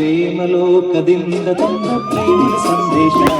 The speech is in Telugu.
ప్రేమలో కదిందతున్న ప్రేమ సందేశం.